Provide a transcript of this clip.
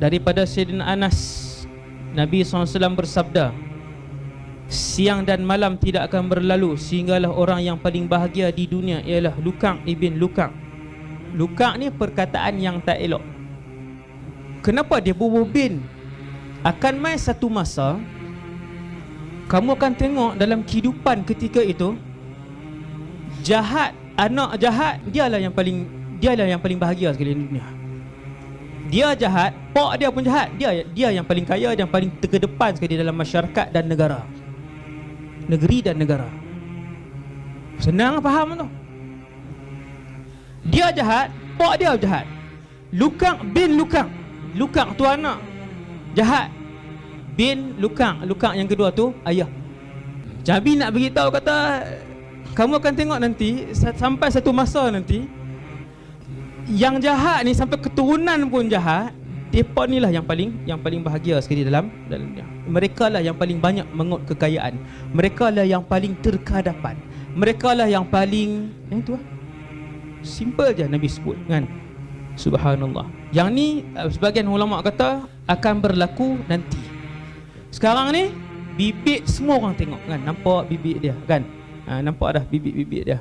daripada Sayyidina Anas Nabi SAW bersabda Siang dan malam tidak akan berlalu Sehinggalah orang yang paling bahagia di dunia Ialah Lukang ibn Lukang. Lukang ni perkataan yang tak elok. Kenapa dia bubuh bin Akan main satu masa Kamu akan tengok dalam kehidupan ketika itu Jahat Anak jahat Dialah yang paling Dialah yang paling bahagia sekali di dunia dia jahat, pak dia pun jahat. Dia dia yang paling kaya dan paling terkedepan sekali dalam masyarakat dan negara. Negeri dan negara. Senang faham tu. Dia jahat, pak dia jahat. Lukang bin Lukang. Lukang tu anak. Jahat. Bin Lukang. Lukang yang kedua tu ayah. Jabi nak beritahu kata kamu akan tengok nanti sampai satu masa nanti yang jahat ni sampai keturunan pun jahat depa ni lah yang paling yang paling bahagia sekali dalam dalam dunia. Mereka lah yang paling banyak mengut kekayaan. Mereka lah yang paling terkadapan. Mereka lah yang paling eh tu lah. Simple je Nabi sebut kan. Subhanallah. Yang ni eh, sebagian ulama kata akan berlaku nanti. Sekarang ni bibit semua orang tengok kan. Nampak bibit dia kan. Ha, nampak dah bibit-bibit dia.